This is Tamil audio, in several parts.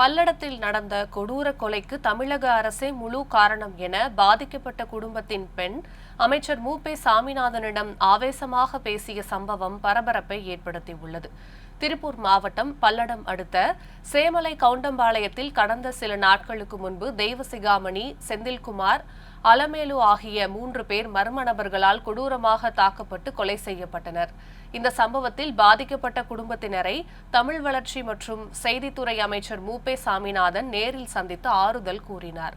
பல்லடத்தில் நடந்த கொடூர கொலைக்கு தமிழக அரசே முழு காரணம் என பாதிக்கப்பட்ட குடும்பத்தின் பெண் அமைச்சர் மு. பே. சாமிநாதனிடம் ஆவேசமாக பேசிய சம்பவம் பரபரப்பை ஏற்படுத்தியுள்ளது. திருப்பூர் மாவட்டம் பல்லடம் அடுத்த சேமலை கவுண்டம்பாளையத்தில் கடந்த சில நாட்களுக்கு முன்பு தெய்வசிகாமணி செந்தில்குமார் அலமேலு ஆகிய மூன்று பேர் மர்ம நபர்களால் கொடூரமாக தாக்கப்பட்டு கொலை செய்யப்பட்டனர். இந்த சம்பவத்தில் பாதிக்கப்பட்ட குடும்பத்தினரை தமிழ் வளர்ச்சி மற்றும் செய்தித்துறை அமைச்சர் மூபே சாமிநாதன் நேரில் சந்தித்து ஆறுதல் கூறினார்.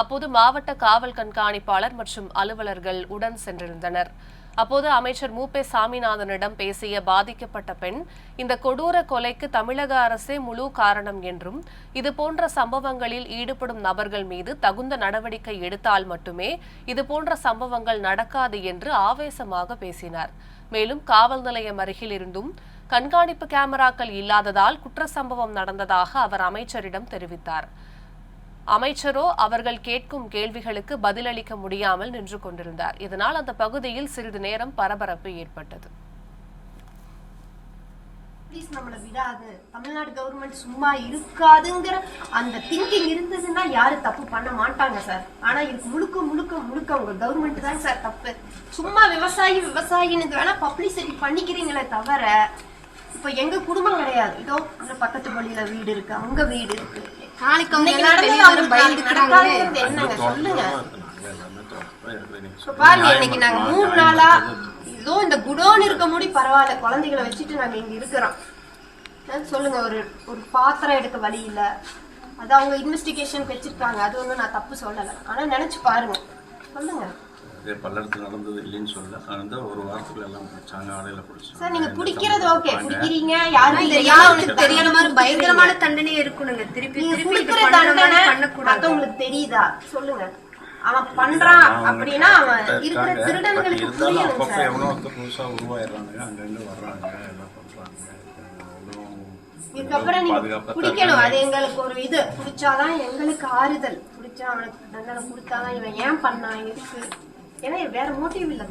அப்போது மாவட்ட காவல் கண்காணிப்பாளர் மற்றும் அலுவலர்கள் உடன் சென்றிருந்தனர். அப்போது அமைச்சர் மு. பே. சாமிநாதனிடம் பேசிய பாதிக்கப்பட்ட பெண் இந்த கொடூர கொலைக்கு தமிழக அரசே முழு காரணம் என்றும் இது போன்ற சம்பவங்களில் ஈடுபடும் நபர்கள் மீது தகுந்த நடவடிக்கை எடுத்தால் மட்டுமே இது போன்ற சம்பவங்கள் நடக்காது என்று ஆவேசமாக பேசினார். மேலும் காவல் நிலையம் அருகில் இருந்தும் கண்காணிப்பு கேமராக்கள் இல்லாததால் குற்ற சம்பவம் நடந்ததாக அவர் அமைச்சரிடம் தெரிவித்தார். அமைச்சரோ அவர்கள் கேட்கும் கேள்விகளுக்கு பதிலளிக்க முடியாமல் நின்று கொண்டிருந்தார். இதனால் அந்த பகுதியில் சிறிது நேரம் பரபரப்பு ஏற்பட்டது. ப்ளீஸ் நம்மளை விடாது. தமிழ்நாடு கவர்மெண்ட் சும்மா இருக்காதுங்கிற அந்த திங்கிங் இருந்ததுன்னா யாரும் தப்பு பண்ண மாட்டாங்க சார் ஆனா இதுக்கு முழுக்க முழுக்க முழுக்க உங்க கவர்மெண்ட் தான் சார் தப்பு. சும்மா விவசாயி விவசாயின்னு வேணா பப்ளிசிட்டி பண்ணிக்கிறீங்களே தவிர இப்ப எங்க குடும்பம் கிடையாது. இதோ இந்த பக்கத்து பள்ளியில வீடு இருக்கு அங்க வீடு இருக்கு. நாளைக்கு அவங்க இன்னைக்கு எல்லாரும் வெளியே அவங்களுக்கு வரும் பயந்துக்கிறாங்களே. நடக்காதுங்கிறது என்னங்க சொல்லுங்க. பாருங்க இன்னைக்கு நாங்க மூணு நாளா ஏதோ இந்த குடோன் இருக்க முடி பரவாயில்ல குழந்தைகளை வச்சுட்டு நாங்க இங்க இருக்கிறோம். சொல்லுங்க ஒரு ஒரு பாத்திரம் எடுக்க வழி இல்ல. அது அவங்க இன்வெஸ்டிகேஷன் வச்சிருக்காங்க அது ஒண்ணும் நான் தப்பு சொல்லல. ஆனா நினைச்சு பாருங்க. சொல்லுங்க. பல்லடத்தில் நடந்தது இல்லைன்னு சொல்லல. நடந்த ஒரு வாரத்துக்குள்ள எல்லாம் பிடிச்சாங்க ஆடையில பிடிச்சாங்க சார் நீங்க பிடிக்கிறது ஓகே பிடிக்கிறீங்க யாரும் யாருக்கு தெரியற மாதிரி பயங்கரமான தண்டனை இருக்கணுங்க திருப்பி திருப்பி இது பண்ற தண்டனை பண்ணக்கூடாது. மத்தவங்களுக்கு தெரியுதா? சொல்லுங்க. அவன் பண்றான் அப்படின்னா அவன் இருக்கிற திருடன்களுக்கு அப்பப்போ சார். புதுசா உருவாயிடுறாங்க அங்கங்க வர்றாங்க எல்லாம் பண்றாங்க. இதுக்கப்புறம் நீங்க பிடிக்கணும் அது எங்களுக்கு ஒரு இது. பிடிச்சாதான் எங்களுக்கு ஆறுதல். பிடிச்சா அவனுக்கு தண்டனை கொடுத்தாதான் இவன் ஏன் பண்ணான் எதுக்கு? ஏன்னா வேற மோட்டிவ் இல்லை.